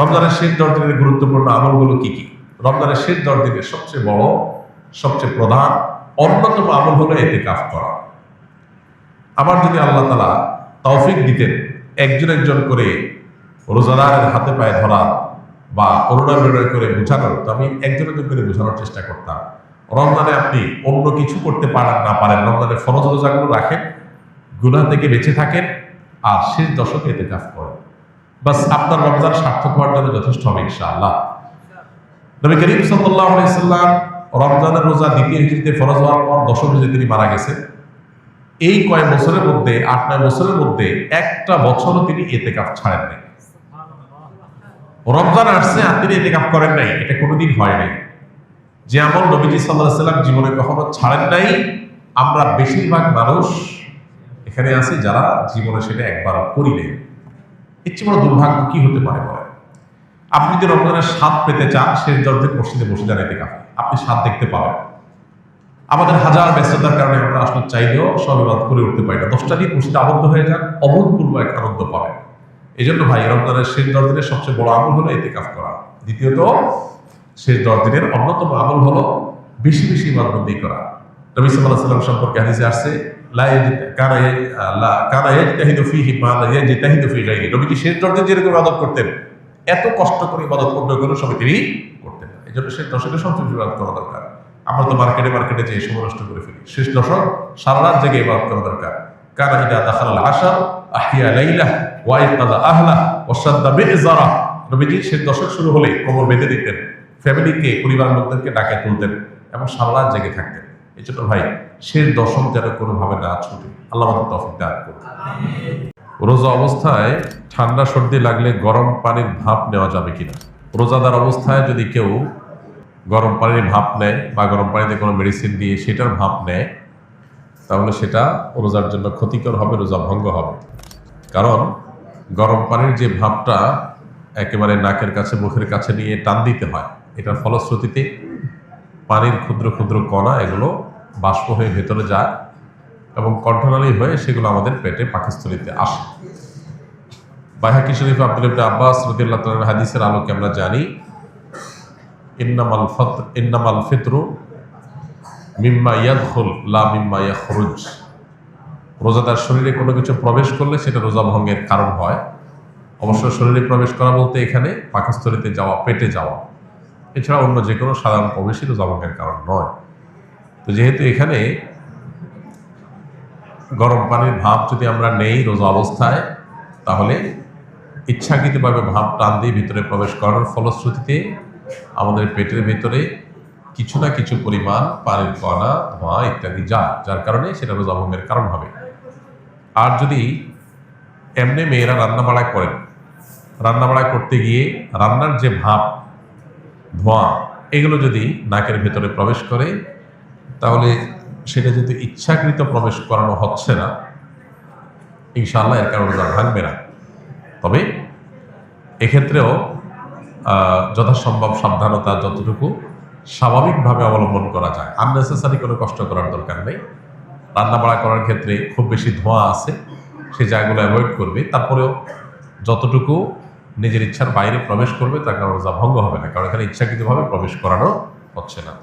রমজানের শেষ দশ দিনের গুরুত্বপূর্ণ আমলগুলো কি কি? রমজানের শেষ দশ দিনের সবচেয়ে বড়, সবচেয়ে প্রধান, অন্যতম আমল হলো এতে কাজ করা। আবার যদি আল্লাহ তালা তৌফিক দিতেন, একজন একজন করে রোজাদারের হাতে পায়ে ধরা বা করোনা বিনয় করে বোঝানোর, তো আমি একজন একজন করে বোঝানোর চেষ্টা করতাম। রমজানে আপনি অন্য কিছু করতে পারেন না পারেন রমজানে ফরজ রোজাগুলো রাখেন, গুনাহ থেকে বেঁচে থাকেন, আর শেষ দশকে এতে কাজ করেন। বাস আপনার রমজান সার্থক হওয়ার জন্য যথেষ্ট হবে ইনশাআল্লাহ। নবী করিম সাল্লাল্লাহু আলাইহি সাল্লাম রমজানের রোজা দ্বিতীয় হিজরিতে ফরজ হওয়ার পর দশম হিজরিতে তিনি মারা গেছেন এই কয়েক বছরের মধ্যে, আট, নয় বছরের মধ্যে একটা বছরও তিনি এতেকাফ ছাড়েন নাই। রমজান আসছে আর তিনি এতেকাফ করেন নাই, এটা কোনোদিন হয় নাই। যে আমল নবীজি সাল্লাহ সাল্লাম জীবনে কখনো ছাড়েন নাই, আমরা বেশিরভাগ মানুষ এখানে আছি যারা জীবনে সেটা একবার করি নাই। চেয়ে বড় দুর্ভাগ্য কি হতে পারে বলেন? আপনি যদি রমজানের স্বাদ পেতে চান, শেষ দরদের মসজিদে বসে যান এতে আপনি স্বাদ দেখতে পাবেন। আমাদের হাজার ব্যস্ততার কারণে আমরা আসলে চাইলেও সব ইবাদ করে উঠতে পারি না। দশটা দিন মসজিদে আবদ্ধ হয়ে যান, অভূতপূর্ব এক আনন্দ পাবেন। এই জন্য ভাই, রমজানের শেষ দশ দিনের সবচেয়ে বড় আমল হলো এতে কাজ করা। দ্বিতীয়ত, শেষ দশ দিনের অন্যতম আমল হলো বেশি বেশি ইবাদবন্দি করা। নবী আলাইহি সাল্লাম সম্পর্কে হাদিসে আসছে নবীজি শেষ দিন যেরকম ইবাদত করতেন, এত কষ্ট করে ইবাদত অন্য কোনো সময় তিনি করতেন না। এই জন্য শেষ দশকের সবচেয়ে ইবাদত করা দরকার। আমরা তো মার্কেটে মার্কেটে যে সময় নষ্ট করে ফেলি। শেষ দশক সারা রাত জেগে ইবাদত করা দরকার। কানা ইদা দাখাল আশার আহিয়া লাইলা ওয়া ইকাযা আহলা ওয়া সাদ্দা বিইজারা নবীজি শেষ দশক শুরু হলে কোমর বেঁধে দিতেন। ফ্যামিলিকে পরিবার লোকদেরকে ডাকে তুলতেন এবং সারা রাত জেগে থাকতেন। এই জন্য ভাই, শেষ দশম যেন কোনোভাবে না ছুটে। আল্লাহ তফিক দান করুন। রোজা অবস্থায় ঠান্ডা সর্দি লাগলে গরম পানির ভাপ নেওয়া যাবে কিনা? রোজাদার অবস্থায় যদি কেউ গরম পানির ভাপ নেয় বা গরম পানিতে কোনো মেডিসিন দিয়ে সেটার ভাপ নেয়, তাহলে সেটা রোজার জন্য ক্ষতিকর হবে, রোজা ভঙ্গ হবে। কারণ গরম পানির যে ভাপটা একেবারে নাকের কাছে, মুখের কাছে নিয়ে টান দিতে হয়, এটার ফলশ্রুতিতে পানির ক্ষুদ্র ক্ষুদ্র কণা এগুলো বাষ্প হয়ে ভেতরে যায় এবং কণ্ঠনালী হয়ে সেগুলো আমাদের পেটে পাকস্থলিতে আসে। বাইহাকি শরীফ আব্দুল আব্বাস রদিল্লাহ হাদিসের আলোকে আমরা জানি, ইন্নামাল ফত, ইন্নামাল ফিতরু মিম্মা ইয়াদখুল, লা মিম্মা ইয়াখরুজ। রোজাদার শরীরে কোনো কিছু প্রবেশ করলে সেটা রোজা ভঙ্গের কারণ হয়। অবশ্য শরীরে প্রবেশ করা বলতে এখানে পাকস্থলিতে যাওয়া, পেটে যাওয়া। এছাড়া অন্য যে কোনো সাধারণ প্রবেশই রোজা ভঙ্গের কারণ নয়। তো যেহেতু এখানে গরম পানির ভাব যদি আমরা নেই রোজা অবস্থায়, তাহলে ইচ্ছাকৃতভাবে ভাপ টান দিয়ে ভিতরে প্রবেশ করার ফলশ্রুতিতে আমাদের পেটের ভিতরে কিছু না কিছু পরিমাণ পানির কণা, ধোঁয়া ইত্যাদি যায়, যার কারণে সেটা রোজা ভঙ্গের কারণ হবে। আর যদি এমনি মেয়েরা রান্না বাড়া করেন রান্না বাড়া করতে গিয়ে রান্নার যে ভাব, ধোঁয়া, এগুলো যদি নাকের ভেতরে প্রবেশ করে তাহলে সেটা যদি ইচ্ছাকৃত প্রবেশ করানো হচ্ছে না, ইনশাআল্লাহ এর কারণে রোজা ভাঙবে না। তবে এক্ষেত্রেও যথাসম্ভব সাবধানতা যতটুকু স্বাভাবিকভাবে অবলম্বন করা যায়। আননেসেসারি কোনো কষ্ট করার দরকার নেই। রান্না বাড়া করার ক্ষেত্রে খুব বেশি ধোঁয়া আছে সেই জায়গাগুলো অ্যাভয়েড করবে। তারপরেও যতটুকু নিজের ইচ্ছার বাইরে প্রবেশ করবে, তার কারণ রোজা ভঙ্গ হবে না। কারণ এখানে ইচ্ছাকৃতভাবে প্রবেশ করানো হচ্ছে না।